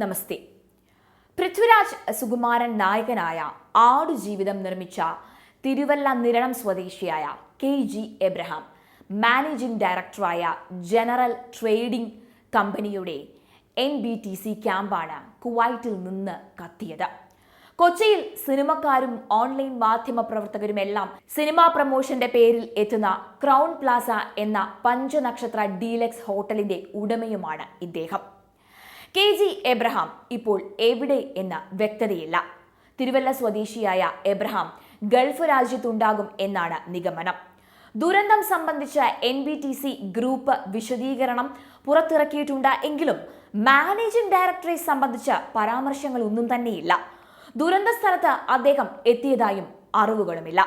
നമസ്തേ. പൃഥ്വിരാജ് സുകുമാരൻ നായകനായ ആടുജീവിതം നിർമ്മിച്ച തിരുവല്ല നിരണം സ്വദേശിയായ കെ ജി എബ്രഹാം മാനേജിംഗ് ഡയറക്ടറായ ജനറൽ ട്രേഡിംഗ് കമ്പനിയുടെ എൻ ബി ടി സി ക്യാമ്പാണ് കുവൈറ്റിൽ നിന്ന് കത്തിയത്. കൊച്ചിയിൽ സിനിമക്കാരും ഓൺലൈൻ മാധ്യമ പ്രവർത്തകരുമെല്ലാം സിനിമാ പ്രമോഷന്റെ പേരിൽ എത്തുന്ന ക്രൗൺ പ്ലാസ എന്ന പഞ്ചനക്ഷത്ര ഡീലക്സ് ഹോട്ടലിന്റെ ഉടമയുമാണ് ഇദ്ദേഹം. കെ ജി എബ്രഹാം ഇപ്പോൾ എവിടെ എന്ന വ്യക്തതയില്ല. തിരുവല്ല സ്വദേശിയായ എബ്രഹാം ഗൾഫ് രാജ്യത്തുണ്ടാകും എന്നാണ് നിഗമനം. ദുരന്തം സംബന്ധിച്ച N B T C group വിശദീകരണം പുറത്തിറക്കിയിട്ടുണ്ട് എങ്കിലും മാനേജിംഗ് ഡയറക്ടറെ സംബന്ധിച്ച പരാമർശങ്ങൾ ഒന്നും തന്നെയില്ല. ദുരന്ത സ്ഥലത്ത് അദ്ദേഹം എത്തിയതായും അറിവുകളുമില്ല.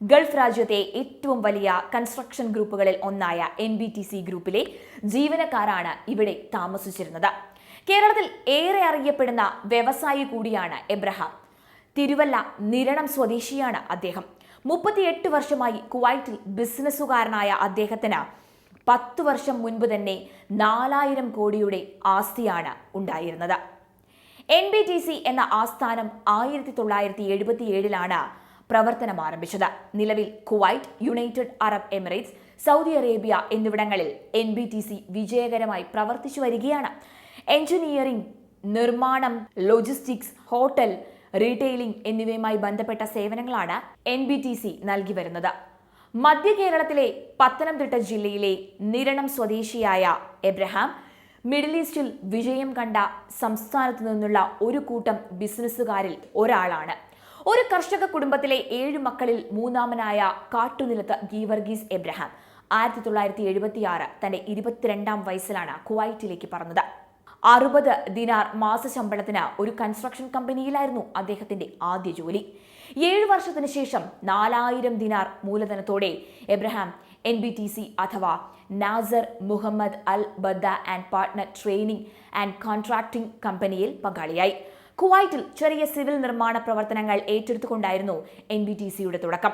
ഗൾഫ് രാജ്യത്തെ ഏറ്റവും വലിയ കൺസ്ട്രക്ഷൻ ഗ്രൂപ്പുകളിൽ ഒന്നായ എൻ ബി ടി സി ഗ്രൂപ്പിലെ ജീവനക്കാരാണ് ഇവിടെ താമസിച്ചിരുന്നത്. കേരളത്തിൽ ഏറെ അറിയപ്പെടുന്ന വ്യവസായി കൂടിയാണ് എബ്രഹാം. തിരുവല്ല നിരണം സ്വദേശിയാണ് അദ്ദേഹം. മുപ്പത്തിയെട്ട് വർഷമായി കുവൈറ്റിൽ ബിസിനസ്സുകാരനായ അദ്ദേഹത്തിന് പത്തു വർഷം മുൻപ് തന്നെ നാലായിരം കോടിയുടെ ആസ്തിയാണ് ഉണ്ടായിരുന്നത്. എൻ ബി ടി സി എന്ന ആസ്ഥാനം ആയിരത്തി തൊള്ളായിരത്തി എഴുപത്തി ഏഴിലാണ് പ്രവർത്തനം ആരംഭിച്ചത്. നിലവിൽ Kuwait United Arab Emirates Saudi Arabia എന്നിവിടങ്ങളിൽ എൻ ബി ടി സി വിജയകരമായി പ്രവർത്തിച്ചു വരികയാണ്. എഞ്ചിനീയറിംഗ് നിർമ്മാണം ലോജിസ്റ്റിക്സ് ഹോട്ടൽ റീറ്റെയിലിംഗ് എന്നിവയുമായി ബന്ധപ്പെട്ട സേവനങ്ങളാണ് എൻ ബി ടി സി നൽകി വരുന്നത്. മധ്യ കേരളത്തിലെ പത്തനംതിട്ട ജില്ലയിലെ നിരണം സ്വദേശിയായ എബ്രഹാം മിഡിൽ ഈസ്റ്റിൽ വിജയം കണ്ട സംസ്ഥാനത്തു നിന്നുള്ള ഒരു കൂട്ടം ബിസിനസ്സുകാരിൽ ഒരാളാണ്. ഒരു കർഷക കുടുംബത്തിലെ ഏഴു മക്കളിൽ മൂന്നാമനായ കാട്ടുനിലത്ത് ഗീവർഗീസ് എബ്രഹാം ആയിരത്തി തൊള്ളായിരത്തി എഴുപത്തിയാറ് തന്റെ ഇരുപത്തിരണ്ടാം വയസ്സിലാണ് കുവൈറ്റിലേക്ക് പറന്നത്. അറുപത് ദിനാർ മാസ ശമ്പളത്തിന് ഒരു കൺസ്ട്രക്ഷൻ കമ്പനിയിലായിരുന്നു അദ്ദേഹത്തിന്റെ ആദ്യ ജോലി. ഏഴ് വർഷത്തിന് ശേഷം നാലായിരം ദിനാർ മൂലധനത്തോടെ Abraham N B T C അഥവാ Nasser Muhammad Al Badda and partner training and contracting കമ്പനിയിൽ പങ്കാളിയായി. കുവൈറ്റിൽ ചെറിയ സിവിൽ നിർമ്മാണ പ്രവർത്തനങ്ങൾ ഏറ്റെടുത്തുകൊണ്ടായിരുന്നു എൻ ബി ടി സിയുടെ തുടക്കം.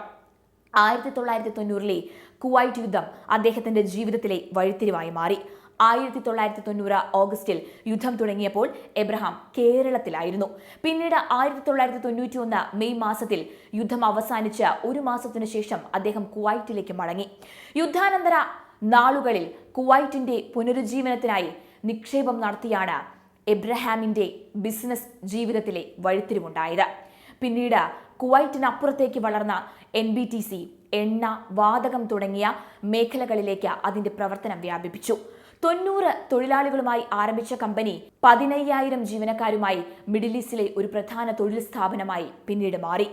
ആയിരത്തി തൊള്ളായിരത്തി തൊണ്ണൂറിലെ കുവൈറ്റ് യുദ്ധം അദ്ദേഹത്തിന്റെ ജീവിതത്തിലെ വഴിത്തിരിവായി മാറി. ആയിരത്തി തൊള്ളായിരത്തി തൊണ്ണൂറ് ഓഗസ്റ്റിൽ യുദ്ധം തുടങ്ങിയപ്പോൾ എബ്രഹാം കേരളത്തിലായിരുന്നു. പിന്നീട് ആയിരത്തി തൊള്ളായിരത്തി തൊണ്ണൂറ്റി ഒന്ന് മെയ് മാസത്തിൽ യുദ്ധം അവസാനിച്ച ഒരു മാസത്തിനു ശേഷം അദ്ദേഹം കുവൈറ്റിലേക്ക് മടങ്ങി. യുദ്ധാനന്തര നാളുകളിൽ കുവൈറ്റിന്റെ പുനരുജ്ജീവനത്തിനായി നിക്ഷേപം നടത്തിയാണ് എബ്രഹാമിന്റെ ബിസിനസ് ജീവിതത്തിലെ വഴിത്തിരിവുണ്ടായത്. പിന്നീട് കുവൈറ്റിനപ്പുറത്തേക്ക് വളർന്ന എൻ ബി ടി സി എണ്ണ വാതകം തുടങ്ങിയ മേഖലകളിലേക്ക് അതിന്റെ പ്രവർത്തനം വ്യാപിപ്പിച്ചു. തൊണ്ണൂറ് തൊഴിലാളികളുമായി ആരംഭിച്ച കമ്പനി പതിനയ്യായിരം ജീവനക്കാരുമായി മിഡിൽ ഈസ്റ്റിലെ ഒരു പ്രധാന തൊഴിൽ സ്ഥാപനമായി പിന്നീട് മാറി.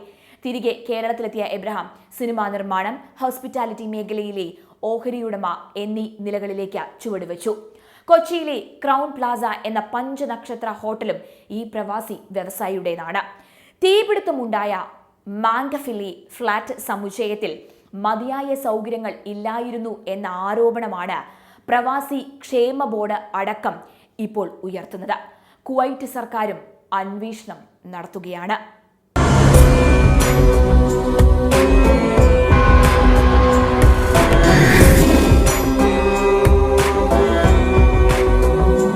തിരികെ കേരളത്തിലെത്തിയ എബ്രഹാം സിനിമാ നിർമ്മാണം ഹോസ്പിറ്റാലിറ്റി മേഖലയിലെ ഓഹരിയുടമ എന്നീ നിലകളിലേക്ക് ചുവടുവെച്ചു. കൊച്ചിയിലെ ക്രൗൺ പ്ലാസ എന്ന പഞ്ചനക്ഷത്ര ഹോട്ടലും ഈ പ്രവാസി വ്യവസായിയുടേതാണ്. തീപിടുത്തമുണ്ടായ മാങ്കഫിലി ഫ്ളാറ്റ് സമുച്ചയത്തിൽ മതിയായ സൗകര്യങ്ങൾ ഇല്ലായിരുന്നു എന്ന ആരോപണമാണ് പ്രവാസി ക്ഷേമ ബോർഡ് അടക്കം ഇപ്പോൾ ഉയർത്തുന്നത്. കുവൈറ്റ് സർക്കാരും അന്വേഷണം നടത്തുകയാണ്.